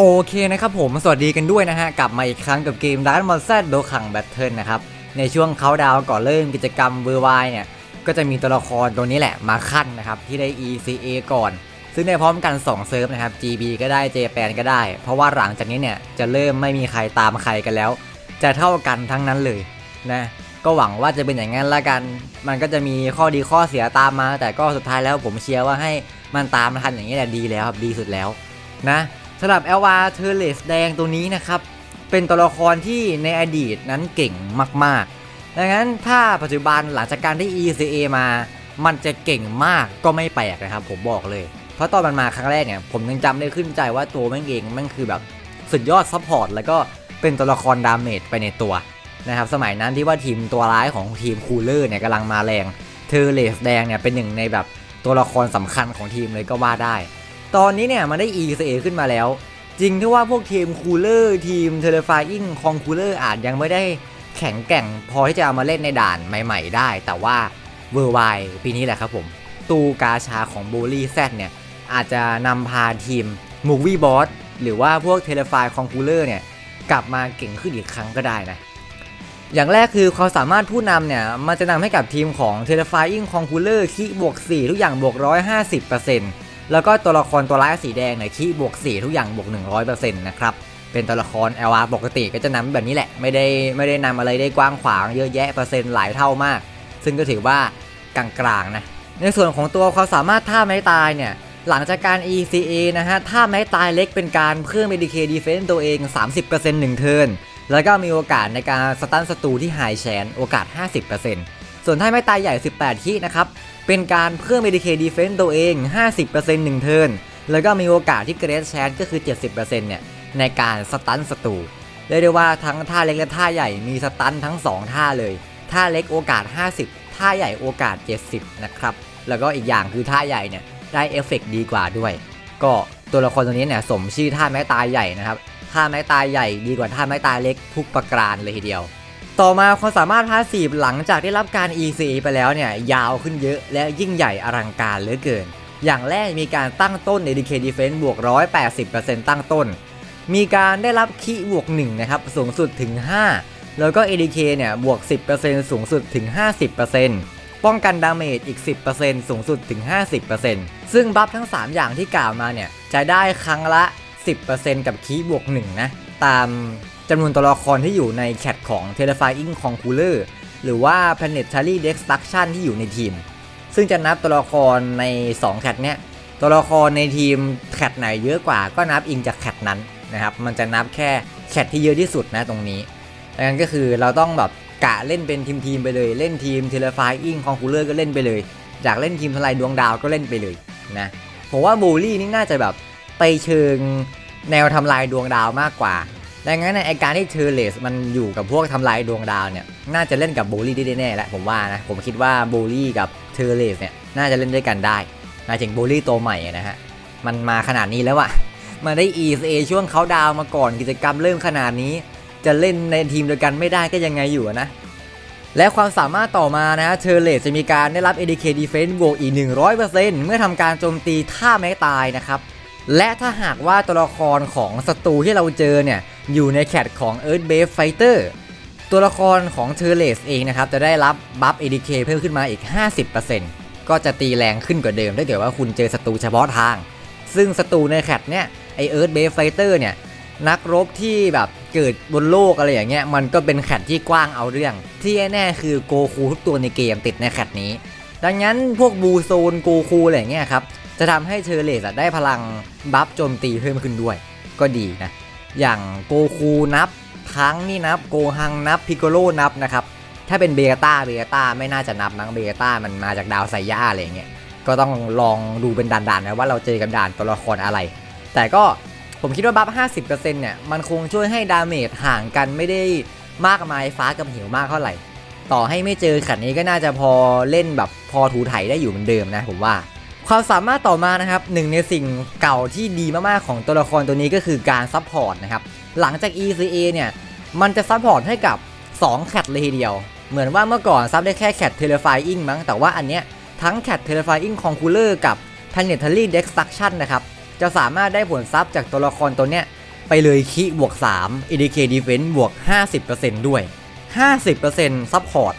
โอเคนะครับผมสวัสดีกันด้วยนะฮะ กลับมาอีกครั้งกับเกม Dark m o n s t e r โดขังแบทเทิลนะครับ ในช่วงเขาดาวก่อนเริ่มกิจกรรมเวอร์ไวเนี่ย ก็จะมีตัวละครตัวนี้แหละมาขั้นนะครับ ที่ได้ ECA ก่อน ซึ่งได้พร้อมกัน 2 เซิร์ฟนะครับ GB ก็ได้ JPAN ก็ได้ เพราะว่าหลังจากนี้เนี่ย จะเริ่มไม่มีใครตามใครกันแล้ว จะเท่ากันทั้งนั้นเลยนะก็หวังว่าจะเป็นอย่างนั้นละกัน มันก็จะมีข้อดีข้อเสียตามมา แต่ก็สุดท้ายแล้วผมเชียร์ว่าให้มันตามทันอย่างนี้แหละดีแล้วครับดีสุดแล้วนะ สำหรับเอลวาเทเลสแดงตัวนี้นะครับ เป็นตัวละครที่ในอดีตนั้นเก่งมากๆ ดังนั้นถ้าปัจจุบันหลังจากการได้ ECA มา มันจะเก่งมากก็ไม่แปลกนะครับ ผมบอกเลย เพราะตอนมันมาครั้งแรกเนี่ย ผมยังจำได้ขึ้นใจว่าตัวแม่งเองแม่งคือแบบสุดยอดซัพพอร์ตแล้วก็เป็นตัวละครดาเมจไปในตัวนะครับสมัยนั้นที่ว่าทีมตัวร้ายของทีมคูลเลอร์เนี่ยกำลังมาแรงเทอร์เลสแดงเนี่ยเป็นหนึ่งในแบบตัวละครสำคัญของทีมเลยก็ว่าได้ ตอนนี้เนี่ยมันได้ ECA ขึ้นมาแล้ว จริงที่ว่าพวกทีมคูลเลอร์ทีมเทเลฟาอิงคองคูลเลอร์อาจยังไม่ได้แข็งแกร่งพอที่จะเอามาเล่นในด่านใหม่ ๆ ได้ แต่ว่าเวอร์ไวปีนี้แหละครับผม ตูกาชาของบูลลี่แซเนี่ย อาจจะนำพาทีมมูวี่บอสหรือว่าพวกเทเลฟายคองคูลเลอร์เนี่ย กลับมาเก่งขึ้นอีกครั้งก็ได้นะ อย่างแรกคือความสามารถผู้นำเนี่ย มันจะนำให้กับทีมของ Terrifying Conqueror คีบวก 4 ทุกอย่างบวก 150% แล้วก็ตัวละครตัวร้ายสีแดงเนี่ยคีบวก 4 ทุกอย่างบวก 100%นะครับ เป็นตัวละคร LR ปกติก็จะนำแบบนี้แหละ ไม่ได้ไม่ได้นำอะไรได้กว้างขวางเยอะแยะเปอร์เซ็นต์หลายเท่ามาก ซึ่งก็ถือว่ากลางๆนะ ในส่วนของตัวความสามารถท่าไม้ตายเนี่ย หลังจากการ ECA นะฮะ ท่าไม้ตายเล็กเป็นการเพิ่ม ADK Defense ตัวเอง 30% 1เทิร์น แล้วก็มีโอกาสในการสตันศัตรูที่ไฮแชนโอกาส 50% ส่วนท่าไม้ตายใหญ่ 18คินะครับ เป็นการเพิ่ม ADK Defense ตัวเอง 50% 1เทิร์น แล้วก็มีโอกาสที่เกรดแชนก็คือ 70%เนี่ย ในการสตันศัตรูเรียกได้ว่าทั้งท่าเล็กและท่าใหญ่มีสตันทั้ง 2 ท่าเลย ท่าเล็กโอกาส 50 ท่าใหญ่โอกาส 70 นะครับ แล้วก็อีกอย่างคือท่าใหญ่เนี่ยได้เอฟเฟกดีกว่าด้วย ก็ตัวละครตัวนี้เนี่ยสมชื่อท่าไม้ตายใหญ่นะครับ ท่าไม้ตายใหญ่ดีกว่าท่าไม้ตายเล็กทุกประการเลยทีเดียว ต่อมาความสามารถพาสซีฟหลังจากได้รับการ ECA ไปแล้วเนี่ยยาวขึ้นเยอะและยิ่งใหญ่อลังการเหลือเกิน อย่างแรกมีการตั้งต้น ADK Defense บวก 180%ตั้งต้น มีการได้รับคีบวก1นะครับสูงสุดถึง 5 แล้วก็ ADK เนี่ยบวก 10%สูงสุดถึง 50%ป้องกันดาเมจอีก 10%สูงสุดถึง 50%ซึ่งบัฟทั้ง 3 อย่างที่กล่าวมาเนี่ยจะได้ครั้งละ 10%กับคีบวก1นะตาม จำนวนตัวละครที่อยู่ในแคตของ Terrifying Conqueror หรือว่า Planetary Destruction ที่อยู่ในทีม ซึ่งจะนับตัวละครใน2แคตเนี้ยตัวละครในทีมแคตไหนเยอะกว่าก็นับอิงจากแคตนั้นนะครับ มันจะนับแค่แคตที่เยอะที่สุดนะตรงนี้ดังนั้นก็คือเราต้องแบบกะเล่นเป็นทีมทีมไปเลย เล่นทีม Terrifying Conqueror ก็เล่นไปเลยอยากเล่นทีมทลายดวงดาวก็เล่นไปเลยนะ ผมว่าบูลลี่นี่น่าจะแบบไปเชิงแนวทำลายดวงดาวมากกว่า ดังนั้นในยไอการที่เทอร์เลสมันอยู่กับพวกทำลายดวงดาวเนี่ย น่าจะเล่นกับโบลี่ได้แน่แหละผมว่านะ ผมคิดว่าโบลี่กับเทอร์เลสเนี่ย น่าจะเล่นด้วยกันได้หมายถึงโบลี่ตัวใหม่นะฮะ มันมาขนาดนี้แล้วอะมาได้ ESA ช่วงเขาดาวมาก่อนกิจกรรมเริ่มขนาดนี้ จะเล่นในทีมเดียวกันไม่ได้ก็ยังไงอยู่นะ และความสามารถต่อมานะฮะเทอร์เลสจะมีการได้รับ ADK Defense บวกอีก 100%เมื่อทำการโจมตีท่าไม้ตายนะครับ และถ้าหากว่าตัวละครของศัตรูที่เราเจอเนี่ย อยู่ในแคตของ Earth Base Fighter ตัวละครของเทอร์เลสเองนะครับ จะได้รับบัฟ ADK เพิ่มขึ้นมาอีก 50%ก็จะตีแรงขึ้นกว่าเดิมถ้าเกิดว่าคุณเจอศัตรูเฉพาะทาง ซึ่งศัตรูในแคตเนี่ยไอ Earth Base Fighter เนี่ยนักรบที่แบบเกิดบนโลกอะไรอย่างเงี้ยมันก็เป็นแคตที่กว้างเอาเรื่อง ที่แน่ๆคือโกคูทุกตัวในเกมติดในแคตนี้ ดังนั้นพวกบูโซนโกคูอะไรอย่างเงี้ยครับจะทำให้เชอร์เลสได้พลังบัฟโจมตีเพิ่มขึ้นด้วย ก็ดีนะ อย่างโกคูนับ ทั้งนี่นับโกฮังนับพิโกโลนับนะครับ ถ้าเป็นเบต้าเบต้าไม่น่าจะนับมั้งเบต้ามันมาจากดาวไซย่าอะไรอย่างเงี้ยก็ต้องลองดูเป็นด่านๆนะว่าเราเจอกับด่านตัวละครอะไร แต่ก็ผมคิดว่าบัฟ 50%เนี่ย มันคงช่วยให้ดาเมจห่างกันไม่ได้มากมายฟ้ากับหิวมากเท่าไหร่ ต่อให้ไม่เจอขัดนี้ก็น่าจะพอเล่นแบบพอถูไถได้อยู่เหมือนเดิมนะผมว่า ความสามารถต่อมานะครับหนึ่งในสิ่งเก่าที่ดีมากๆของตัวละครตัวนี้ก็คือการซัพพอร์ตนะครับหลังจาก ECA เนี่ยมันจะซัพพอร์ตให้กับ2แคตเลยทีเดียว เหมือนว่าเมื่อก่อนซับได้แค่แคตเทเลฟายอิงมั้งแต่ว่าอันเนี้ยทั้งแคตเทเลฟายอิงคองคูลเลอร์กับ Planetary Destruction นะครับจะสามารถได้ผลซับจากตัวละครตัวเนี้ยไปเลยคีบวก3 ADK Defense บวก 50%ด้วย 50%ซัพพอร์ต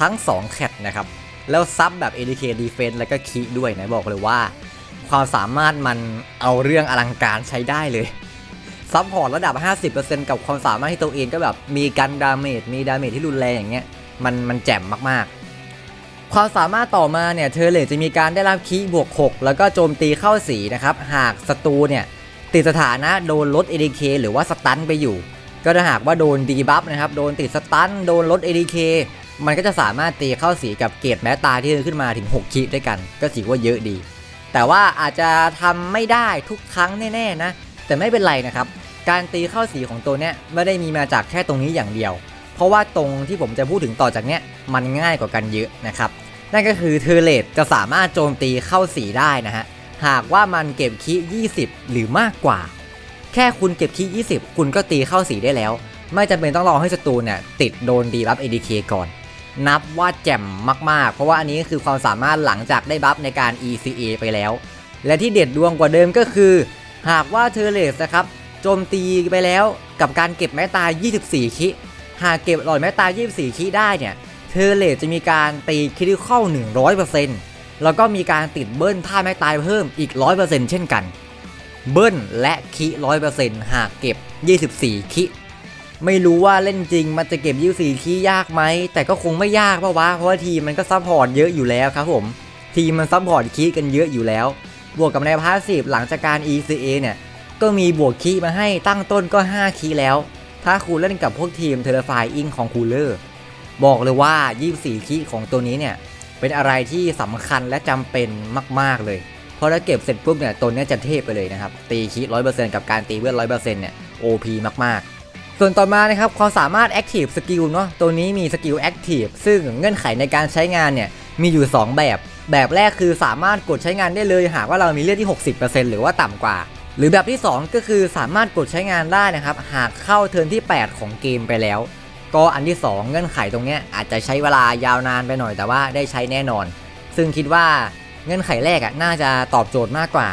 ทั้ง 2 แคทนะครับ แล้วซับแบบ ADK Defense แล้วก็คีด้วยนะบอกเลยว่า ความสามารถมันเอาเรื่องอลังการใช้ได้เลยซัพพอร์ตระดับ 50%กับความสามารถที่ตัวเองก็แบบมีกันดาเมจมีดาเมจที่รุนแรงอย่างเงี้ยมันมันแจ่มมากๆ ความสามารถต่อมาเนี่ยเธอเลยจะมีการได้รับคีบวก 6 แล้วก็โจมตีเข้าสีนะครับหากศัตรูเนี่ยติดสถานะโดนลด ADK หรือว่าสตันไปอยู่ ก็ถ้าหากว่าโดนดีบัฟนะครับโดนติดสตันโดนลด ADK มันก็จะสามารถตีเข้าสีกับเกรดแม้ตาที่ขึ้นมาถึง 6คีย์ด้วยกัน ก็ถือว่าเยอะดี แต่ว่าอาจจะทำไม่ได้ทุกครั้งแน่ๆนะ แต่ไม่เป็นไรนะครับ การตีเข้าสีของตัวเนี้ยไม่ได้มีมาจากแค่ตรงนี้อย่างเดียว เพราะว่าตรงที่ผมจะพูดถึงต่อจากเนี้ยมันง่ายกว่ากันเยอะนะครับ นั่นก็คือเทอเลตจะสามารถโจมตีเข้าสีได้นะฮะ หากว่ามันเก็บคี20 หรือมากกว่า แค่คุณเก็บคี20 คุณก็ตีเข้าสีได้แล้ว ไม่จำเป็นต้องรอให้ศัตรูเนี่ยติดโดนดีบัฟ ADK ก่อน นับว่าแจ่มมากๆ เพราะว่าอันนี้คือความสามารถหลังจากได้บัฟในการ ECA ไปแล้ว และที่เด็ดดวงกว่าเดิมก็คือ หากว่าเทอร์เลสนะครับโจมตีไปแล้วกับการเก็บแม้ตาย24 คิหากเก็บหลอดแม้ตาย24 คิได้เนี่ยเทอร์เลสจะมีการตีคริติคอล100%แล้วก็มีการติดเบิ้ลท่าแม้ตายเพิ่มอีก 100%เช่นกัน เบิ้ลและคิ100%หากเก็บ 24 คิ ไม่รู้ว่าเล่นจริงมันจะเก็บ24คียากไหม แต่ก็คงไม่ยากเพราะว่าเพราะว่าทีมมันก็ซัพพอร์ตเยอะอยู่แล้วครับผม ทีมมันซัพพอร์ตคีกันเยอะอยู่แล้ว บวกกับในพาสซีฟหลังจากการ ECA เนี่ยก็มีบวกคีมาให้ตั้งต้นก็ 5 คีแล้ว ถ้าคุณเล่นกับพวกทีมเทเลฟายอิงของคูลเลอร์บอกเลยว่า 24 คีของตัวนี้เนี่ยเป็นอะไรที่สำคัญและจำเป็นมาก ๆเลยเพราะถ้าเก็บเสร็จปุ๊บเนี่ยตัวนี้จะเทพไปเลยนะครับตีคี100%กับการตีเวท100%เนี่ย OP มากๆ ส่วนต่อมานะครับความสามารถ Active Skill เนาะตัวนี้มีสกิล Active ซึ่งเงื่อนไขในการใช้งานเนี่ยมีอยู่ 2 แบบ แบบแรกคือสามารถกดใช้งานได้เลย หากว่าเรามีเลือดที่ 60%หรือว่าต่ำกว่า หรือแบบที่ 2 ก็คือสามารถกดใช้งานได้นะครับ หากเข้าเทิร์นที่ 8 ของเกมไปแล้ว ก็อันที่ 2 เงื่อนไขตรงเนี้ยอาจจะใช้เวลายาวนานไปหน่อยแต่ว่าได้ใช้แน่นอน ซึ่งคิดว่าเงื่อนไขแรกอะน่าจะตอบโจทย์มากกว่า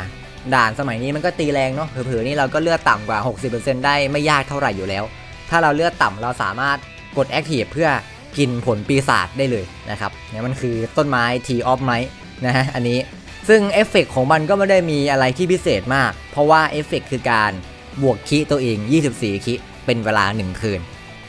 ด่านสมัยนี้มันก็ตีแรงเนาะเผลอๆนี่เราก็เลือดต่ำกว่า 60%ได้ไม่ยากเท่าไหร่อยู่แล้ว ถ้าเราเลือดต่ำเราสามารถกด Active เพื่อกินผลปีศาจได้เลยนะครับเนี่ยมันคือต้นไม้ T of Might นะฮะอันนี้ซึ่งเอฟเฟกของมันก็ไม่ได้มีอะไรที่พิเศษมาก เพราะว่าเอฟเฟกคือการบวกคิตัวเอง 24 คิเป็นเวลา 1 คืน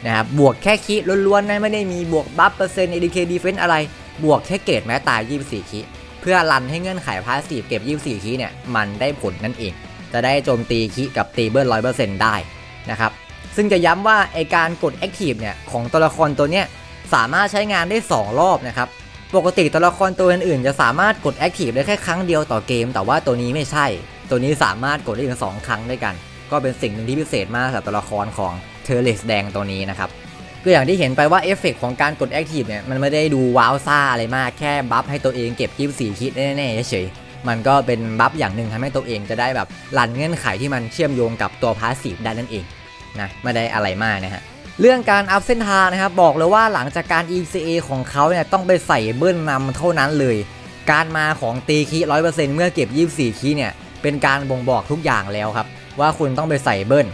นะครับบวกแค่คิล้วนๆนะไม่ได้มีบวกบัฟเปอร์เซ็นต์ ADK Defense อะไร บวกแค่เกรดแม้ตาย 24 คิ เพื่อรันให้เงื่อนไขพาสซีฟเก็บ 24คิเนี่ยมันได้ผลนั่นเอง จะได้โจมตีคิกับตีเบิร์100%ได้นะครับซึ่งจะย้ำว่าไอการกด Active เนี่ยของตัวละครตัวเนี้ยสามารถใช้งานได้ 2 รอบนะครับปกติตัวละครตัวอื่นๆ จะสามารถกด Active ได้แค่ครั้งเดียวต่อเกม แต่ว่าตัวนี้ไม่ใช่ ตัวนี้สามารถกดได้ถึง2ครั้งด้วยกัน ก็เป็นสิ่งหนึ่งที่พิเศษมากสำหรับตัวละครของเทอร์เลสแดงตัวนี้นะครับ ก็อย่างที่เห็นไปว่าเอฟเฟกของการกด Active เนี่ยมันไม่ได้ดูว้าวซ่าอะไรมากแค่บัฟให้ตัวเองเก็บ24คิดแน่ๆเฉยมันก็เป็นบัฟอย่างหนึ่งทำให้ตัวเองจะได้แบบรันเงื่อนไขที่มันเชื่อมโยงกับตัวพาสซีฟได้นั่นเองนะไม่ได้อะไรมากนะฮะเรื่องการอัพเส้นทางนะครับบอกเลยว่าหลังจากการ ECA ของเขาเนี่ยต้องไปใส่เบิ้ลนำเท่านั้นเลย การมาของตีคีร้อยเปอร์เซ็นต์เมื่อเก็บ 24 คีเนี่ยเป็นการบ่งบอกทุกอย่างแล้วครับ ว่าคุณต้องไปใส่เบิ้ล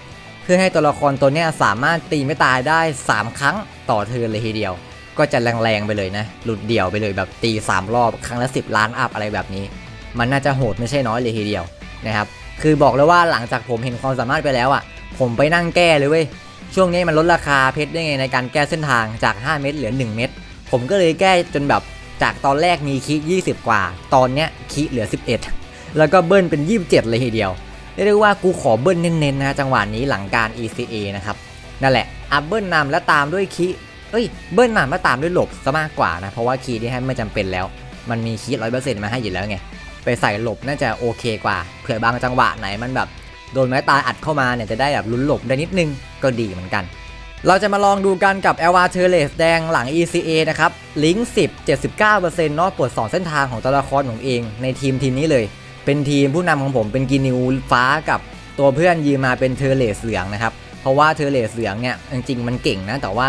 พื่อให้ตัวละครตัวนี้สามารถตีไม่ตายได้ 3 ครั้งต่อเทิร์นเลยทีเดียว ก็จะแรงๆไปเลยนะ หลุดเดี่ยวไปเลยแบบตี 3 รอบครั้งละ 10 ล้านอัพอะไรแบบนี้ มันน่าจะโหดไม่ใช่น้อยเลยทีเดียวนะครับ คือบอกเลยว่าหลังจากผมเห็นความสามารถไปแล้วอะ ผมไปนั่งแก้เลยเว้ย ช่วงนี้มันลดราคาเพชรได้ไงในการแก้เส้นทางจาก 5 เม็ดเหลือ 1 เม็ด ผมก็เลยแก้จนแบบจากตอนแรกมีคิ20 กว่า ตอนเนี้ยคิเหลือ 11 แล้วก็เบิ้ลเป็น 27 เลยทีเดียว เรียกได้ว่ากูขอเบิ้ลเน้นๆนะจังหวะนี้หลังการ ECA นะครับนั่นแหละอัพเบิ้ลนำแล้วตามด้วยคิเอ้ยเบิ้ลนำแล้วตามด้วยหลบซะมากกว่านะเพราะว่าคีที่ให้ไม่จำเป็นแล้ว มันมีคีร้อยเปอร์เซ็นต์มาให้อยู่แล้วไงไปใส่หลบน่าจะโอเคกว่าเผื่อบางจังหวะไหนมันแบบโดนไม้ตายอัดเข้ามาเนี่ยจะได้แบบลุ้นหลบได้นิดนึงก็ดีเหมือนกัน เราจะมาลองดูกันกับ l อ r เทเลสแดงหลัง ECA นะครับลิงก์10 79%เนาะปลด2 เส้นทางของตัวละครของเองในทีมทีมนี้เลย เป็นทีมผู้นำของผมเป็นกินิวฟ้ากับตัวเพื่อนยืมมาเป็นเทเลสเหลืองนะครับ เพราะว่าเทเลสเหลืองเนี่ยจริงๆมันเก่งนะ แต่ว่า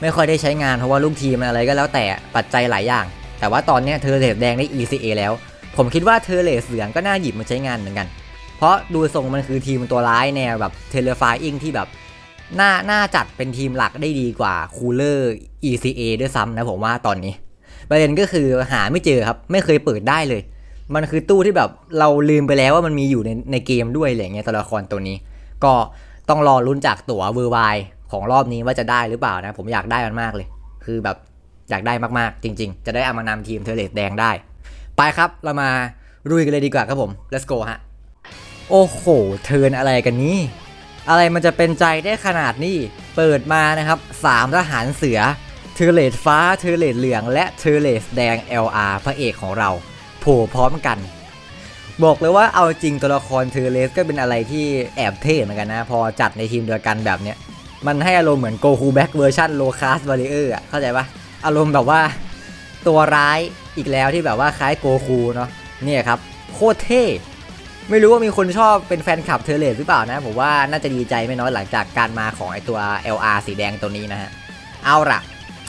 ไม่ค่อยได้ใช้งานเพราะว่าลูกทีมอะไรก็แล้วแต่ปัจจัยหลายอย่าง แต่ว่าตอนนี้เทเลสแดงได้ ECA แล้ว ผมคิดว่าเทเลสเหลืองก็น่าหยิบมาใช้งานเหมือนกัน เพราะดูทรงมันคือทีมตัวร้ายแนวแบบเทเลฟายอิงที่แบบน่าน่าจัดเป็นทีมหลักได้ดีกว่าคูลเลอร์ ECA ด้วยซ้ำนะผมว่าตอนนี้ ประเด็นก็คือหาไม่เจอครับไม่เคยเปิดได้เลย มันคือตู้ที่แบบเราลืมไปแล้วว่ามันมีอยู่ในในเกมด้วยอะไรเงี้ยตัวละครตัวนี้ ก็ต้องรอลุ้นจากตั๋วเวอร์ไวของรอบนี้ว่าจะได้หรือเปล่านะ ผมอยากได้มันมากเลย คือแบบอยากได้มากๆ จริง ๆ จะได้เอามานำทีมเทเลสแดงได้ ไปครับเรามารุยกันเลยดีกว่าครับผม let's go ฮะ โอ้โห เทิร์นอะไรกันนี้ อะไรมันจะเป็นใจได้ขนาดนี้ เปิดมานะครับ3ทหารเสือเทเลสฟ้าเทเลสเหลือง และเทเลสแดง LR พระเอกของเรา โผล่พร้อมกัน บอกเลยว่าเอาจริงตัวละครเทเลสก็เป็นอะไรที่แอบเท่เหมือนกันนะ พอจัดในทีมเดียวกันแบบเนี้ย มันให้อารมณ์เหมือนโกคูแบ็กเวอร์ชันโลคาสวาริเออร์เข้าใจปะอารมณ์แบบว่าตัวร้ายอีกแล้วที่แบบว่าคล้ายโกคูเนาะเนี่ยครับ โคตรเท่ไม่รู้ว่ามีคนชอบเป็นแฟนคลับเทเลสหรือเปล่านะ ผมว่าน่าจะดีใจไม่น้อยหลังจากการมาของไอตัว LR สีแดงตัวนี้นะฮะ เอาละ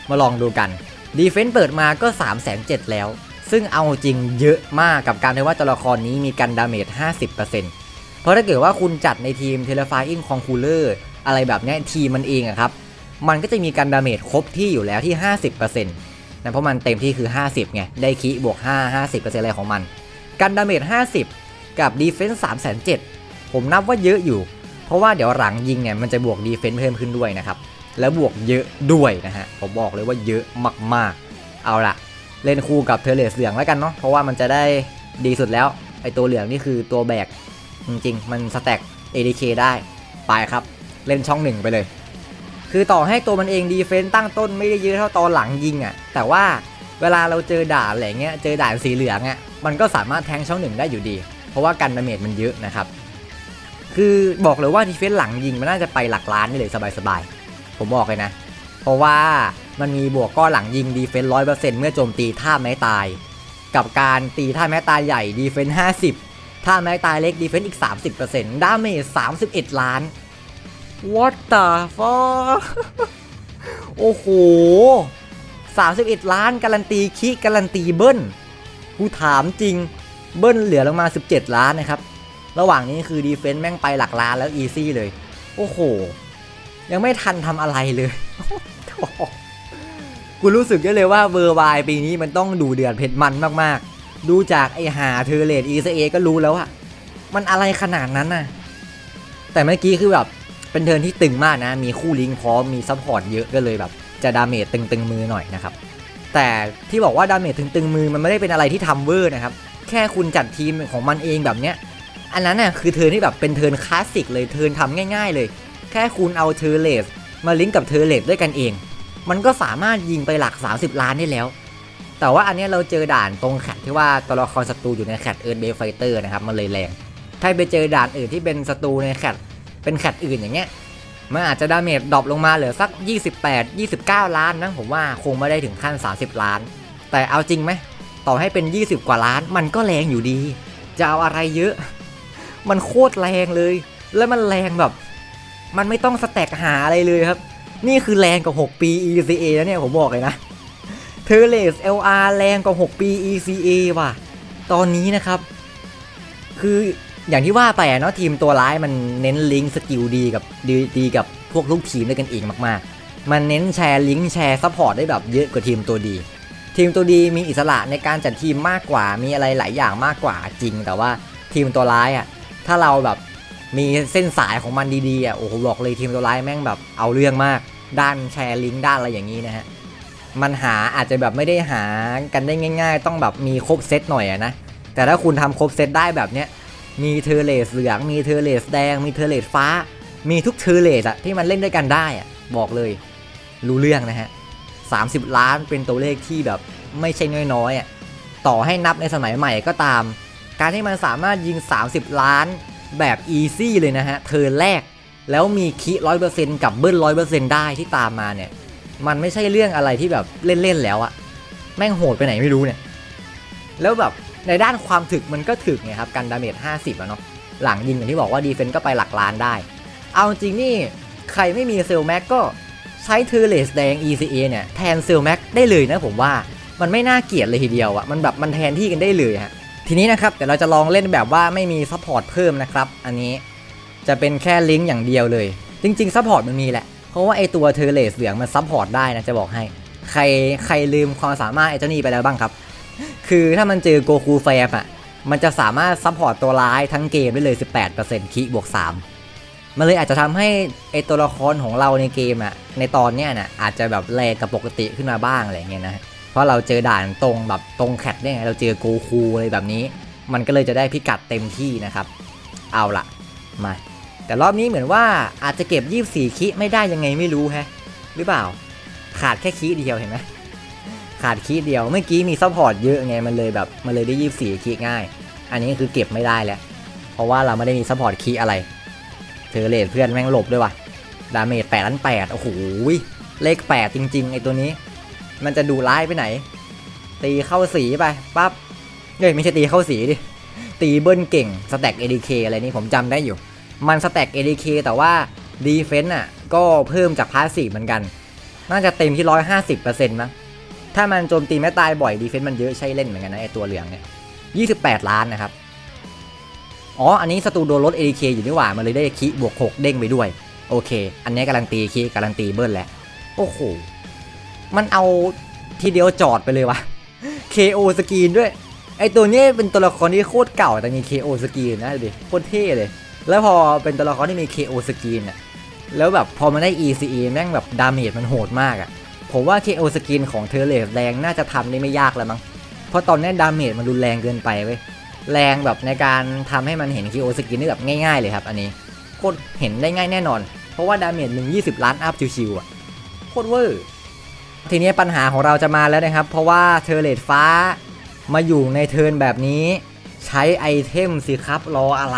มาลองดูกัน ดีเฟนต์เปิดมาก็ 3 7 0 0 0แล้ว ซึ่งเอาจริงเยอะมากกับการที่ว่าตัวละครนี้มีกันดาเมจ 50%เพราะถ้าเกิดว่าคุณจัดในทีมเทเลฟายอิงคองคูลเลอร์อะไรแบบนี้ทีมมันเองอะครับ มันก็จะมีกันดาเมจครบที่อยู่แล้วที่ 50%นะเพราะมันเต็มที่คือ 50ไงได้คีบวก 5 50%อะไรของมัน กันดาเมจ 50 กับดีเฟนส์3 7 0 0ผมนับว่าเยอะอยู่ เพราะว่าเดี๋ยวหลังยิงเนี่ยมันจะบวกดีเฟนส์เพิ่มขึ้นด้วยนะครับ แล้วบวกเยอะด้วยนะฮะผมบอกเลยว่าเยอะมากๆ เอาละ เล่นคู่กับเทเลสเหลืองแล้วกันเนาะเพราะว่ามันจะได้ดีสุดแล้ว ไอตัวเหลืองนี่คือตัวแบก จริงๆ มันสแต็ก ADK ได้ไปครับ เล่นช่องหนึ่งไปเลย คือต่อให้ตัวมันเองดีเฟนต์ตั้งต้นไม่ได้เยอะเท่าตอนหลังยิงอะ่ะ แต่ว่าเวลาเราเจอด่านอะไรเงี้ยเจอด่านสีเหลืองอะ่ะมันก็สามารถแทงช่องหนึ่งได้อยู่ดี เพราะว่ากันดาเมจมันเยอะนะครับ คือบอกเลยว่าดีเฟนต์หลังยิงมันน่าจะไปหลักล้านได้เลยสบายๆผมบอกเลยนะ เพราะว่า มันมีบวกก้อนหลังยิงดีเฟนต์ร้อยเปอร์เซ็นต์เมื่อโจมตีท่าไม้ตาย กับการตีท่าไม้ตายใหญ่ดีเฟนต์ห้าสิบท่าไม้ตายเล็กดีเฟนต์อีก30%ดาเมจ31ล้าน what the fuck โอ้โห31ล้านการันตีคิการันตีเบิ้ลกูถามจริงเบิ้ลเหลือลงมา 17 ล้านนะครับ ระหว่างนี้คือดีเฟนต์แม่งไปหลักล้านแล้วอีซี่เลย โอ้โห ยังไม่ทันทำอะไรเลย กูรู้สึกได้เลยว่าเวอร์ไวปีนี้มันต้องดูเดือดเผ็ดมันมากๆ ดูจากไอหาเทอร์เลตอีเอก็รู้แล้วอะมันอะไรขนาดนั้นน่ะ แต่เมื่อกี้คือแบบเป็นเทิร์นที่ตึงมากนะ มีคู่ลิงพร้อม มีซัพพอร์ตเยอะก็เลยแบบ จะดาเมจตึงๆมือหน่อยนะครับ แต่ที่บอกว่าดาเมจตึงๆมือมันไม่ได้เป็นอะไรที่ทำเวอร์นะครับ แค่คุณจัดทีมของมันเองแบบเนี้ย อันนั้นน่ะคือเทิร์นที่แบบเป็นเทิร์นคลาสสิกเลย เทิร์นทำง่าย ๆ เลย แค่คุณเอาเทอร์เลสมาลิงก์กับเทอร์เลสด้วยกันเอง มันก็สามารถยิงไปหลัก 30 ล้านได้แล้ว แต่ว่าอันนี้เราเจอด่านตรงแคทที่ว่าตัวละครศัตรูอยู่ในแคทเอิร์ธเบฟไฟเตอร์นะครับมันเลยแรง ถ้าไปเจอด่านอื่นที่เป็นศัตรูในแคทเป็นแคทอื่นอย่างเงี้ยมันอาจจะดาเมจดรอปลงมาเหลือสัก 28 29 ล้านนะผมว่าคงไม่ได้ถึงขั้น 30 ล้าน แต่เอาจริงไหมต่อให้เป็น 20 กว่าล้าน มันก็แรงอยู่ดี จะเอาอะไรเยอะ มันโคตรแรงเลย แล้วมันแรงแบบ มันไม่ต้องสแต็กหาอะไรเลยครับ นี่คือแรงกว่า 6 ปี ECA แล้วเนี่ย ผมบอกเลยนะเทเลส LR แรงกว่า 6 ปี ECA ว่ะ ตอนนี้นะครับ คืออย่างที่ว่าไปอะเนาะทีมตัวร้ายมันเน้นลิงก์สกิลดีกับดีดีกับพวกลูกทีมด้วยกันเองมากๆ มันเน้นแชร์ลิงก์แชร์ซัพพอร์ตได้แบบเยอะกว่าทีมตัวดี ทีมตัวดีมีอิสระในการจัดทีมมากกว่า มีอะไรหลายอย่างมากกว่าจริง แต่ว่าทีมตัวร้ายอะถ้าเราแบบ มีเส้นสายของมันดีๆอะโอ้โหบอกเลยทีมตัวร้ายแม่งแบบเอาเรื่องมาก ด้านแชร์ลิงก์ด้านอะไรอย่างนี้นะฮะมันหาอาจจะแบบไม่ได้หากันได้ง่าย ๆ ต้องแบบมีครบเซตหน่อยอะนะแต่ถ้าคุณทำครบเซตได้แบบเนี้ยมีเทอร์เลสเหลืองมีเทอร์เลสแดง มีเทอร์เลสฟ้า มีทุกเทอร์เลสอะที่มันเล่นด้วยกันได้อะบอกเลย รู้เรื่องนะฮะ30ล้านเป็นตัวเลขที่แบบไม่ใช่น้อยๆอะต่อให้นับในสมัยใหม่ก็ตาม การที่มันสามารถยิง 30 ล้าน แบบอีซี่เลยนะฮะเทิร์นแรกแล้วมีคิร้อยเปอร์เซ็นต์กับเบิ้ลร้อยเปอร์เซ็นต์ได้ที่ตามมาเนี่ย มันไม่ใช่เรื่องอะไรที่แบบเล่น ๆ แล้วอะแม่งโหดไปไหนไม่รู้เนี่ย แล้วแบบในด้านความถึกมันก็ถึกไงครับกันดาเมจ50อะเนาะหลังยิงอย่างที่บอกว่าดีเฟนต์ก็ไปหลักล้านได้ เอาจริงนี่ใครไม่มีเซลแม็กก็ใช้เทอร์เลสแดง ECA เนี่ยแทนเซลแม็กได้เลยนะผมว่ามันไม่น่าเกลียดเลยทีเดียวอะมันแบบมันแทนที่กันได้เลยฮะ ทีนี้นะครับเดี๋ยวเราจะลองเล่นแบบว่าไม่มีซัพพอร์ตเพิ่มนะครับ อันนี้จะเป็นแค่ลิงก์อย่างเดียวเลย จริงๆซัพพอร์ตมันมีแหละ เพราะว่าไอตัวเทอร์เลสเหลืองมันซัพพอร์ตได้นะจะบอกให้ ใครใครลืมความสามารถไอเจ้านี่ไปแล้วบ้างครับ คือถ้ามันเจอโกคูแฟมอะมันจะสามารถซัพพอร์ตตัวร้ายทั้งเกมได้เลย 18%คิบวก 3 มันเลยอาจจะทำให้ไอตัวละครของเราในเกมอะในตอนเนี้ยนะอาจจะแบบแรงกับปกติขึ้นมาบ้างอะไรเงี้ยนะ เพราะเราเจอด่านตรงแบบตรงแคทเนี่ยไงเราเจอโกคูอะไรแบบนี้ มันก็เลยจะได้พิกัดเต็มที่นะครับ เอาละมา แต่รอบนี้เหมือนว่าอาจจะเก็บ 24 คิไม่ได้ยังไงไม่รู้แฮะ หรือเปล่า ขาดแค่คีเดียวเห็นไหมขาดคีเดียวเมื่อกี้มีซัพพอร์ตเยอะไงมันเลยแบบมันเลยได้ 24คีง่าย อันนี้คือเก็บไม่ได้แล้วเพราะว่าเราไม่ได้มีซัพพอร์ตคีอะไรเธอเลดเพื่อนแม่งหลบด้วยว่ะดาเมจ8ล้าน8โอ้โหเลข 8 จริง ๆ ไอตัวนี้ มันจะดูร้ายไปไหน ตีเข้าสีไปปั๊บเฮ้ยไม่ใช่ตีเข้าสีดิ ตีเบิ้ลเก่งสแต็กเอ ADK อะไรนี่ผมจำได้อยู่ มันสแต็กเอ ADK แต่ว่าดีเฟนต์อะก็เพิ่มจากพาสซีฟเหมือนกัน น่าจะเต็มที่ 150%มั้งถ้ามันโจมตีไม่ตายบ่อยดีเฟนต์มันเยอะใช่เล่นเหมือนกันนะไอตัวเหลืองเนี่ย28 ล้านนะครับ อ๋อ อันนี้สตูโดนลด ADK อยู่นี่หว่า มันเลยได้คีบวก 6 เด้งไปด้วย โอเค อันนี้การันตีคีการันตีเบิ้ลแล้ว โอ้โห มันเอาทีเดียวจอดไปเลยวะ KO สกรีนด้วย ไอตัวนี้เป็นตัวละครที่โคตรเก่าแต่มี KO สกรีนนะดิโคตรเท่เลย แล้วพอเป็นตัวละครที่มี KO สกรีนอะแล้วแบบพอมันได้ ECE แม่งแบบดาเมจมันโหดมากอะผมว่า KO สกรีนของเทเลสแรงน่าจะทำได้ไม่ยากแล้วมั้ง เพราะตอนนี้ดาเมจมันรุนแรงเกินไปเว้ย แรงแบบในการทำให้มันเห็น KO สกรีนได้แบบง่ายๆเลยครับ อันนี้โคตรเห็นได้ง่ายแน่นอน เพราะว่าดาเมจมึง20ล้านอัพชิวๆอะโคตรเวอร์ ทีนี้ปัญหาของเราจะมาแล้วนะครับ เพราะว่าเทอร์เลตฟ้ามาอยู่ในเทิร์นแบบนี้ ใช้ไอเทมสิครับรออะไร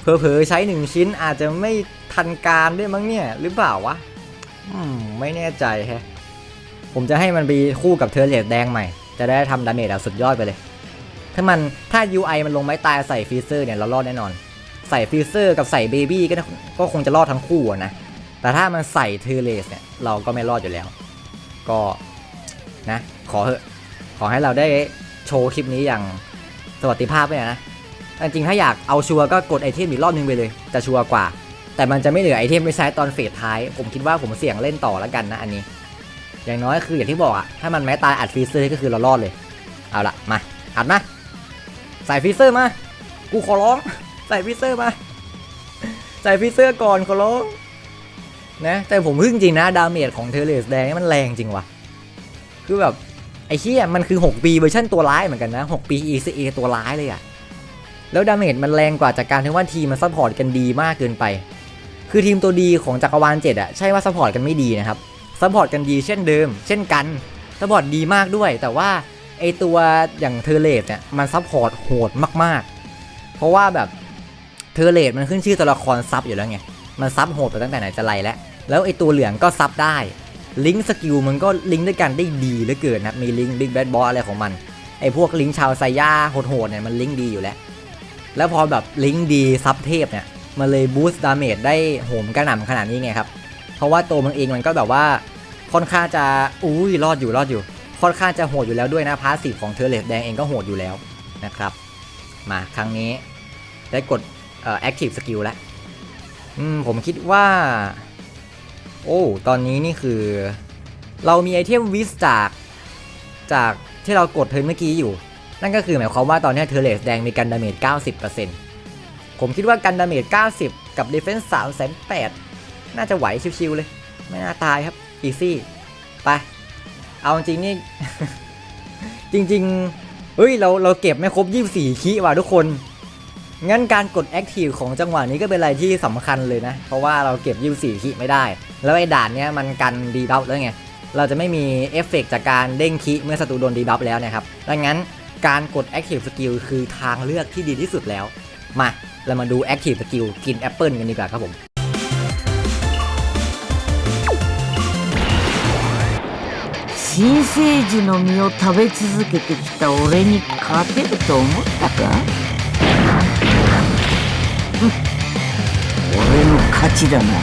เผลอๆใช้หนึ่งชิ้นอาจจะไม่ทันการด้วยมั้งเนี่ย หรือเปล่าวะไม่แน่ใจแฮะผมจะให้มันไปคู่กับเทอร์เลตแดงใหม่ จะได้ทำดาเมจแบบสุดยอดไปเลย ถ้ามันถ้า UI มันลงไม้ตายใส่ฟีเซอร์เนี่ยเรารอดแน่นอน ใส่ฟีเซอร์กับใส่เบบี้ก็ก็คงจะรอดทั้งคู่นะ แต่ถ้ามันใส่เทอร์เลสเนี่ยเราก็ไม่รอดอยู่แล้ว ก็นะขอเถอะขอให้เราได้โชว์คลิปนี้อย่างสวัสดิภาพไปนะจริงๆถ้าอยากเอาชัวร์ก็กดไอเทมอีกรอบนึงไปเลยจะชัวร์กว่า แต่มันจะไม่เหลือไอเทมไปใช้ตอนเฟสท้าย ผมคิดว่าผมเสี่ยงเล่นต่อแล้วกันนะอันนี้ อย่างน้อยคืออย่างที่บอกอะถ้ามันแม้ตายอัดฟรีเซอร์ก็คือเรารอดเลย เอาละมาอัดมาใส่ฟรีเซอร์มา กูขอร้อง ใส่ฟรีเซอร์มา ใส่ฟรีเซอร์ก่อนขอร้อง นะแต่ผมพึ่งจริงนะ ดาเมจของเทเลสแดงนี่มันแรงจริงวะคือแบบ ไอ้เหี้ยมันคือ 6 ปีเวอร์ชันตัวร้ายเหมือนกันนะ 6 ปี ECA ตัวร้ายเลยอะแล้วดาเมจมันแรงกว่าจากการที่ว่าทีมมันซัพพอร์ตกันดีมากเกินไป คือทีมตัวดีของจักรวาลเจ็ดอะใช่ว่าซัพพอร์ตกันไม่ดีนะครับซัพพอร์ตกันดีเช่นเดิม เช่นกันซัพพอร์ตดีมากด้วย แต่ว่าไอตัวอย่างเทเลสเนี่ยมันซัพพอร์ตโหดมากๆ เพราะว่าแบบเทเลสมันขึ้นชื่อตัวละครซับอยู่แล้วไง มันซับโหดไปตั้งแต่ไหนแต่ไรแล้ว แล้วไอตัวเหลืองก็ซับได้ ลิงก์สกิลมันก็ลิงก์ด้วยกันได้ดีเหลือเกินนะครับมีลิงก์บิ๊กแบดบอสอะไรของมัน ไอพวกลิงก์ชาวไซย่าโหดๆเนี่ยมันลิงก์ดีอยู่แล้ว แล้วพอแบบลิงก์ดีซับเทพเนี่ยมันเลยบูสต์ดาเมจได้โหมกระหน่ำขนาดนี้ไงครับ เพราะว่าตัวมันเองมันก็แบบว่าค่อนข้างจะอุ้ยรอดอยู่รอดอยู่ ค่อนข้างจะโหดอยู่แล้วด้วยนะพาสซีฟของเทเลสแดงเองก็โหดอยู่แล้วนะครับมาครั้งนี้ได้กดเอ่อ active skill แล้วอืมผมคิดว่า โอ้ ตอนนี้นี่คือ เรามีไอเทมวิสจาก จากที่เรากดเทิร์นเมื่อกี้อยู่ นั่นก็คือหมายความว่าตอนนี้เทอร์เลสแดงมีกันดาเมจ 90%ผมคิดว่ากันดาเมจ 90 กับ Defense 3 8 0น่าจะไหวชิวๆเลย ไม่น่าตายครับ อีซี่ ไป เอาจริงๆนี่ จริง ๆ เฮ้ย เราเราเก็บไม่ครบ 24คีว่ะทุกคน งั้นการกด Active ของจังหวะนี้ก็เป็นอะไรที่สำคัญเลยนะ เพราะว่าเราเก็บ 24คีไม่ได้ แล้วไอ้ด่านเนี้ยมันกันดีบัฟแล้วไง เราจะไม่มีเอฟเฟกต์จากการเด้งคีเมื่อศัตรูโดนดีบัฟแล้วนะครับ ดังนั้นการกด Active Skill คือทางเลือกที่ดีที่สุดแล้ว มา เรามาดู Active Skill กินแอปเปิลกันดีกว่าครับผม 新生児の実を食べ続けてきた俺に勝てると思ったか 勝ちだな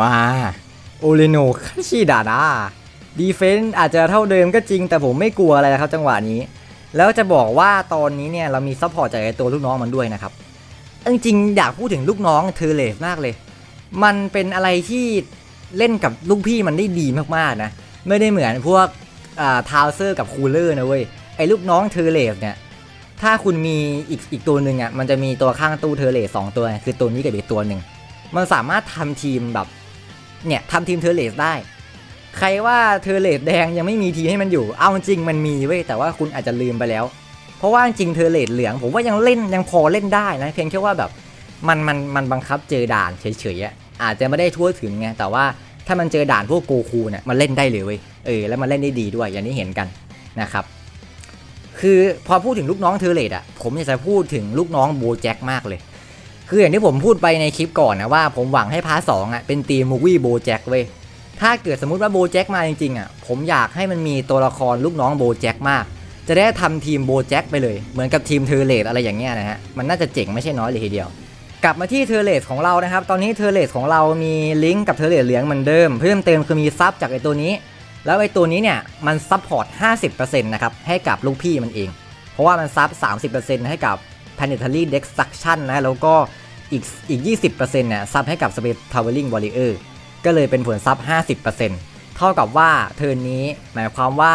มาโอเลโนคาชิดานะ ดีเฟนต์อาจจะเท่าเดิมก็จริง แต่ผมไม่กลัวอะไรนะครับจังหวะนี้ แล้วจะบอกว่าตอนนี้เนี่ยเรามีซัพพอร์ตจากไอ้ตัวลูกน้องมันด้วยนะครับ จริงๆอยากพูดถึงลูกน้องเทอร์เลสมากเลย มันเป็นอะไรที่เล่นกับลูกพี่มันได้ดีมากๆนะ ไม่ได้เหมือนพวกอ่าทาวเซอร์กับคูลเลอร์นะเว้ย ไอ้ลูกน้องเทอร์เลสเนี่ย ถ้าคุณมีอีกอีกตัวหนึ่งอะมันจะมีตัวข้างตู้เทอร์เลสสองตัว คือตัวนี้กับอีกตัวหนึ่งมันสามารถทำทีมแบบเนี่ยทำทีมเทอร์เลสได้ ใครว่าเทอร์เลสแดงยังไม่มีทีมให้มันอยู่ เอาจริงมันมีเว้ยแต่ว่าคุณอาจจะลืมไปแล้ว เพราะว่าจริงเทอร์เลสเหลือง ผมว่ายังเล่นยังพอเล่นได้นะเพียงแค่ว่าแบบมันมันมันบังคับเจอด่านเฉยๆอะอาจจะไม่ได้ทั่วถึงไงแต่ว่าถ้ามันเจอด่านพวกโกคูเนี่ยมันเล่นได้เลยเว้ยเออแล้วมันเล่นได้ดีด้วยอย่างที่เห็นกันนะครับ คือพอพูดถึงลูกน้องเทอร์เลตอะผมอยากจะพูดถึงลูกน้องโบแจ็คมากเลย คืออย่างที่ผมพูดไปในคลิปก่อนนะว่าผมหวังให้พาร์ทสองอะเป็นตีมมูวี่โบแจ็คเว้ยถ้าเกิดสมมติว่าโบแจ็คมาจริงๆอะผมอยากให้มันมีตัวละครลูกน้องโบแจ็คมาก จะได้ทำทีมโบแจ็คไปเลย เหมือนกับทีมเทอร์เลตอะไรอย่างเงี้ยนะฮะมันน่าจะเจ๋งไม่ใช่น้อยเลยทีเดียว กลับมาที่เทอร์เลสของเรานะครับตอนนี้เทอร์เลสของเรามีลิงก์กับเทอร์เลสเหลืองเหมือนเดิม เพิ่มเติมคือมีซับจากไอตัวนี้ แล้วไอตัวนี้เนี่ยมันซับพอร์ต 50%นะครับให้กับลูกพี่มันเอง เพราะว่ามันซับ 30%ให้กับ planetary destruction นะแล้วก็อีกอีก 20%เนี่ยซับให้กับ space traveling warrior ก็เลยเป็นผลซับ 50%เท่ากับว่าเทิร์นนี้หมายความว่า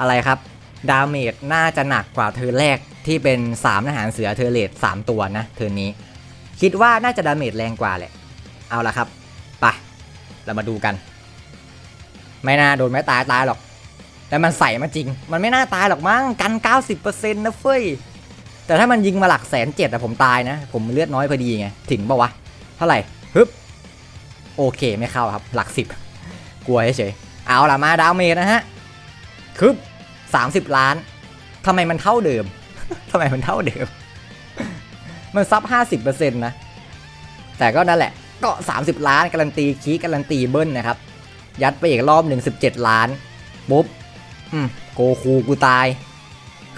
อะไรครับดาเมจน่าจะหนักกว่าเทิร์นแรกที่เป็น3ทหารเสือเทอร์เลส3ตัวนะเทิร์นนี้ คิดว่าน่าจะดาเมจแรงกว่าแหละ เอาละครับไปเรามาดูกัน ไม่น่าโดนไม่ตายตายหรอก แต่มันใส่มาจริง มันไม่น่าตายหรอกมั้งกัน 90%นะเฟ้ย แต่ถ้ามันยิงมาหลักแสนเจ็ดอะผมตายนะ ผมเลือดน้อยพอดีไง ถึงปะวะ เท่าไหร่ฮึบโอเคไม่เข้าครับหลักสิบกลัวเฉยเอาละมาดาวเมจนะฮะคึบ30 ล้านทำไมมันเท่าเดิมทำไมมันเท่าเดิม มันซับ 50%นะ แต่ก็นั่นแหละก็ 30 ล้านการันตีคีการันตีเบิ้ลนะครับ ยัดไปอีกรอบหนึ่ง17ล้านปุ๊บอืมโกคูกูตาย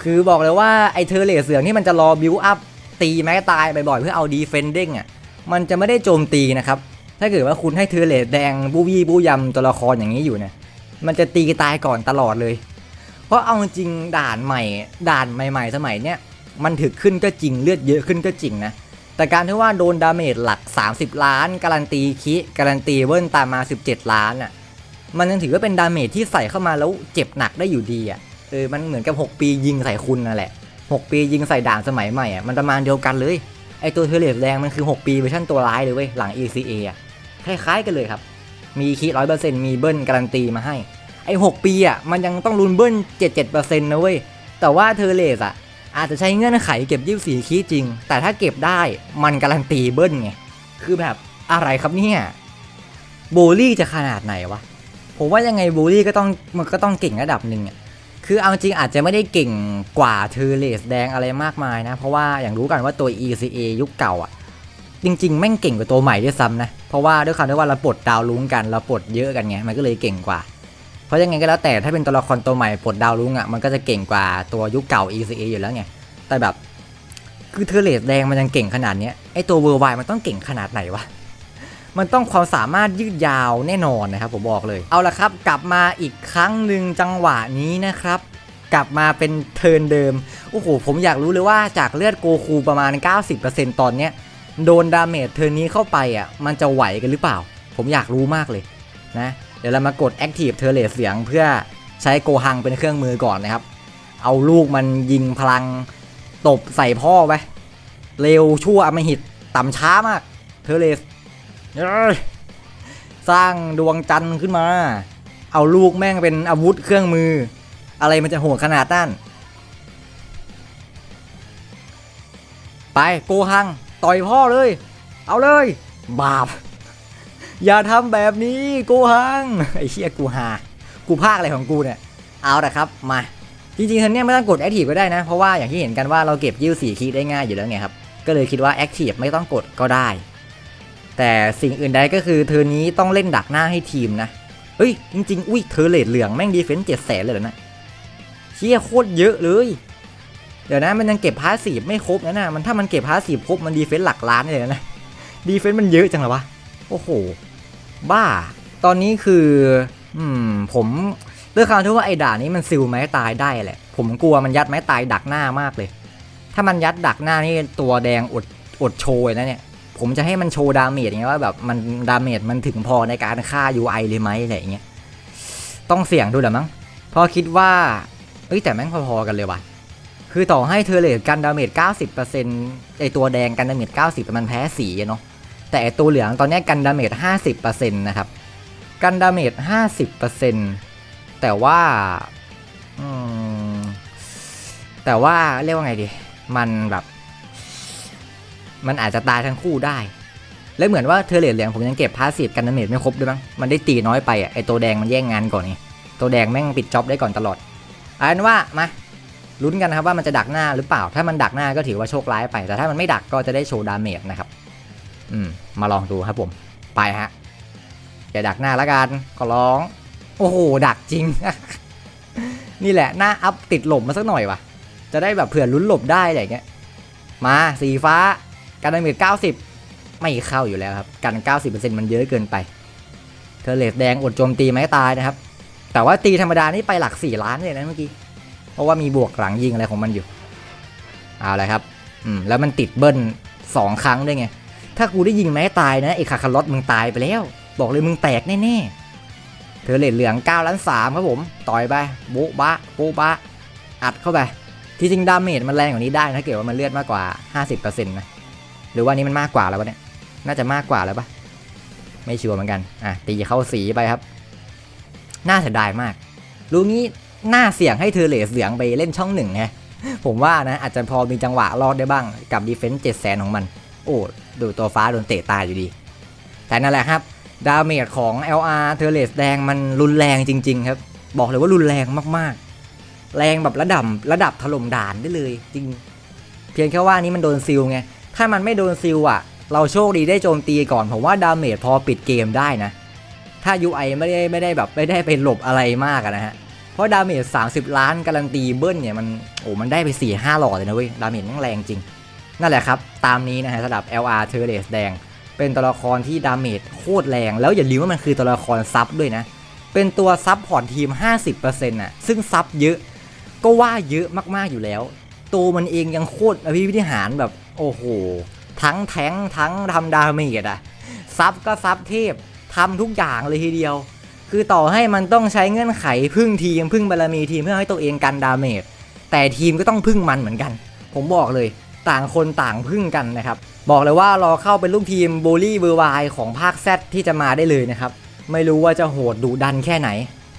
คือบอกเลยว่าไอเทอร์เลสเสืองที่มันจะรอบิวอัพตีแม้ตายบ่อยๆเพื่อเอาดีเฟนดิ้งอะมันจะไม่ได้โจมตีนะครับ ถ้าเกิดว่าคุณให้เทอร์เลสแดงบูบี้บูยำตัวละครอย่างนี้อยู่เนี่ยมันจะตีตายก่อนตลอดเลย เพราะเอาจริงด่านใหม่ ด่านใหม่ ๆ สมัยเนี้ยมันถึกขึ้นก็จริงเลือดเยอะขึ้นก็จริงนะแต่การที่ว่าโดนดาเมจหลัก 30 ล้าน การันตีคิการันตีเบิ้ลตามมา 17 ล้านอะ มันยังถือว่าเป็นดาเมจที่ใส่เข้ามาแล้วเจ็บหนักได้อยู่ดีอะเออมันเหมือนกับ 6 ปียิงใส่คุณนั่นแหละ 6 ปียิงใส่ด่านสมัยใหม่อะมันประมาณเดียวกันเลยไอตัวเทเลสแดงมันคือ 6 ปีเวอร์ชันตัวร้ายเลยเว้ยหลัง ECA อะคล้ายๆกันเลยครับ มีคีร้อยเปอร์เซ็นต์มีเบิ้ลการันตีมาให้ไอ6ปีอะมันยังต้องลุ้นเบิ้ล77%นต์นะเว้ยแต่ว่าเทเลสอะอาจจะใช้เงื่อนไขเก็บยี่สีคีจริง แต่ถ้าเก็บได้มันการันตีเบิ้ลไงคือแบบอะไรครับเนี่ยโบลี่จะขนาดไหนวะ ผมว่ายังไงโบลี่ก็ต้องมันก็ต้องเก่งระดับหนึ่งอะคือเอาจริงอาจจะไม่ได้เก่งกว่าเทอร์เลสแดงอะไรมากมายนะ เพราะว่าอย่างรู้กันว่าตัว ECA ยุคเก่าอะ จริง ๆ แม่งเก่งกว่าตัวใหม่ด้วยซ้ำนะ เพราะว่าด้วยความที่ว่าเราปลดดาวลุ้งกันเราปลดเยอะกันไงมันก็เลยเก่งกว่า เพราะยังไงก็แล้วแต่ถ้าเป็นตัวละครตัวใหม่ปลดดาวลุ้งอะมันก็จะเก่งกว่าตัวยุคเก่า ECA อยู่แล้วไงแต่แบบคือเทอร์เลสแดงมันยังเก่งขนาดนี้ไอตัวเวอร์ไวมันต้องเก่งขนาดไหนวะ มันต้องความสามารถยืดยาวแน่นอนนะครับผมบอกเลย เอาละครับ กลับมาอีกครั้งหนึ่งจังหวะนี้นะครับ กลับมาเป็นเทิร์นเดิม โอ้โห ผมอยากรู้เลยว่าจากเลือดโกคูประมาณ 90%ตอนเนี้ยโดนดาเมจเทิร์นนี้เข้าไปอะ มันจะไหวกันหรือเปล่า ผมอยากรู้มากเลยนะ เดี๋ยวเรามากด Active เทอร์เลสเสียงเพื่อใช้โกฮังเป็นเครื่องมือก่อนนะครับ เอาลูกมันยิงพลังตบใส่พ่อไปเร็วชั่วอมหิตต่ำช้ามากเทอร์เลส สร้างดวงจันทร์ขึ้นมา เอาลูกแม่งเป็นอาวุธเครื่องมือ อะไรมันจะโหดขนาดนั้นไปโกหัง ต่อยพ่อเลย เอาเลย บาป อย่าทำแบบนี้โกหัง ไอ้เชี่ยกูหา กูพากอะไรของกูเนี่ย เอาละครับ มา จริงๆทันเนี้ยไม่ต้องกด Active ก็ได้นะ เพราะว่าอย่างที่เห็นกันว่าเราเก็บยิ้วสีคีได้ง่ายอยู่แล้วไงครับ ก็เลยคิดว่า Active ไม่ต้องกดก็ได้ แต่สิ่งอื่นใดก็คือเธอนี้ต้องเล่นดักหน้าให้ทีมนะ เฮ้ย จริง ๆ อุ้ยเธอเลดเหลืองแม่งดีเฟนส์เจ็ดแสนเลยนะเชี่ยโคตรเยอะเลย เดี๋ยวนะมันยังเก็บพาสีไม่ครบนะนะมันถ้ามันเก็บพาสีครบมันดีเฟนส์หลักล้านเลยนะดีเฟนส์มันเยอะจังเหรอวะโอ้โห บ้า ตอนนี้คือ อืม ผมด้วยความที่ว่าไอ้ด่านนี้มันซิลไม้ตายได้แหละ ผมกลัวมันยัดไม้ตายดักหน้ามากเลย ถ้ามันยัดดักหน้านี่ตัวแดงอดอดโชยนะเนี่ย ผมจะให้มันโชว์ดาเมจอย่างเงี้ยว่าแบบมันดาเมจมันถึงพอในการฆ่า UI เลยไหมอะไรอย่างเงี้ยต้องเสี่ยงดูแหละมั้งพอคิดว่าเอ้ยแต่แม่งพอๆกันเลยว่ะคือต่อให้เธอเลทกันดาเมจ 90%ไอตัวแดงกันดาเมจ 90 มันแพ้สีเนาะแต่ตัวเหลืองตอนเนี้ยกันดาเมจ 50%นะครับกันดาเมจ 50%แต่ว่าอืมแต่ว่าเรียกว่าไงดี มันแบบ มันอาจจะตายทั้งคู่ได้ และเหมือนว่าเธอเหรียญเหลืองผมยังเก็บพาสซีฟกันดาเมจไม่ครบด้วยมั้งมันได้ตีน้อยไปอะไอตัวแดงมันแย่งงานก่อนนี่ตัวแดงแม่งปิดจ็อบได้ก่อนตลอดอาเป็นว่ามาลุ้นกันนะครับว่ามันจะดักหน้าหรือเปล่า ถ้ามันดักหน้าก็ถือว่าโชคร้ายไป แต่ถ้ามันไม่ดักก็จะได้โชว์ดาเมจนะครับ อืม มาลองดูครับผม ไปฮะ อย่าดักหน้าละกันขอร้อง โอ้โห ดักจริง นี่แหละ หน้าอัพติดหลบมาสักหน่อยวะจะได้แบบเผื่อลุ้นหลบได้อะไรเงี้ย มา สีฟ้า การดาเมจ90 ไม่เข้าอยู่แล้วครับ กัน 90%มันเยอะเกินไปเธอเลสแดงอดโจมตีไม่ตายนะครับ แต่ว่าตีธรรมดานี่ไปหลัก 4 ล้านเลยนะเมื่อกี้ เพราะว่ามีบวกหลังยิงอะไรของมันอยู่ เอาเลยครับ อืม แล้วมันติดเบิ้ลสองครั้งด้วยไง ถ้ากูได้ยิงไม้ตายนะไอ้คาคาร์ลอตมึงตายไปแล้ว บอกเลยมึงแตกแน่ๆเธอเลดเหลือง9ล้าน3ครับผม ต่อยไปโบ๊ะบะโบ๊ะบะอัดเข้าไปที่จริงดาเมจมันแรงกว่านี้ได้นะถ้าเกิดว่ามันเลือดมากกว่า 50%นะ หรือว่านี้มันมากกว่าแล้ววะเนี่ย น่าจะมากกว่าแล้วปะไม่ชัวร์เหมือนกัน อะ ตีเข้าสีไปครับ น่าเสียดายมากรู้งี้น่าเสี่ยงให้เธอเลสเหลืองไปเล่นช่องหนึ่งไง ผมว่านะ อาจจะพอมีจังหวะรอดได้บ้าง กับดีเฟนส์เจ็ดแสนของมัน โอ้ดูตัวฟ้าโดนเตะตายอยู่ดี แต่นั่นแหละครับ ดาเมจของ LR เทเลสแดงมันรุนแรงจริง ๆ ครับ บอกเลยว่ารุนแรงมากๆ แรงแบบระดับระดับถล่มด่านได้เลย จริง เพียงแค่ว่านี้มันโดนซิลไง ถ้ามันไม่โดนซิลอะเราโชคดีได้โจมตีก่อนผมว่าดาเมจพอปิดเกมได้นะ ถ้า UI ไม่ได้ไม่ได้แบบไม่ได้ไปหลบอะไรมากนะฮะ เพราะดาเมจ30 ล้านการันตีเบิ้ลเนี่ยมันโอ้มันได้ไป 4 5 หลอดเลยนะเว้ย ดาเมจแม่งแรงจริง นั่นแหละครับ ตามนี้นะฮะสำหรับ LR t e r r a c e แดง เป็นตัวละครที่ดาเมจโคตรแรง แล้วอย่าลืมว่ามันคือตัวละครซับด้วยนะ เป็นตัวซับพอร์ตทีม 50%น่ะซึ่งซับเยอะก็ว่าเยอะมากๆอยู่แล้ว ตัวมันเองยังโคตรอภิวิธิหารแบบ โอ้โห ทั้งแทงทั้งทำดาเมจอะซับก็ซับเทพทำทุกอย่างเลยทีเดียว คือต่อให้มันต้องใช้เงื่อนไขพึ่งทีมพึ่งบารมีทีมเพื่อให้ตัวเองกันดาเมจแต่ทีมก็ต้องพึ่งมันเหมือนกัน ผมบอกเลยต่างคนต่างพึ่งกันนะครับ บอกเลยว่ารอเข้าเป็นลูกทีมโบลี่เวอร์ไวของภาคแซที่จะมาได้เลยนะครับ ไม่รู้ว่าจะโหดดุดันแค่ไหน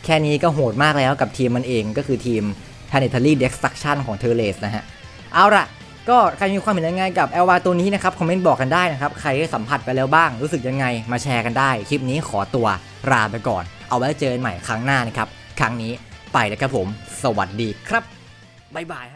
แค่นี้ก็โหดมากแล้วกับทีมมันเองก็คือทีม Planetary Destruction ของ t e r r a c e นะฮะ เอาละ ก็ใครมีความเห็นยังไงกับเอลวาตัวนี้นะครับคอมเมนต์บอกกันได้นะครับ ใครได้สัมผัสไปแล้วบ้างรู้สึกยังไงมาแชร์กันได้ คลิปนี้ขอตัวลาไปก่อน เอาไว้เจอกันใหม่ครั้งหน้านะครับ ครั้งนี้ไปแล้วครับผม สวัสดีครับบ๊ายบายฮะ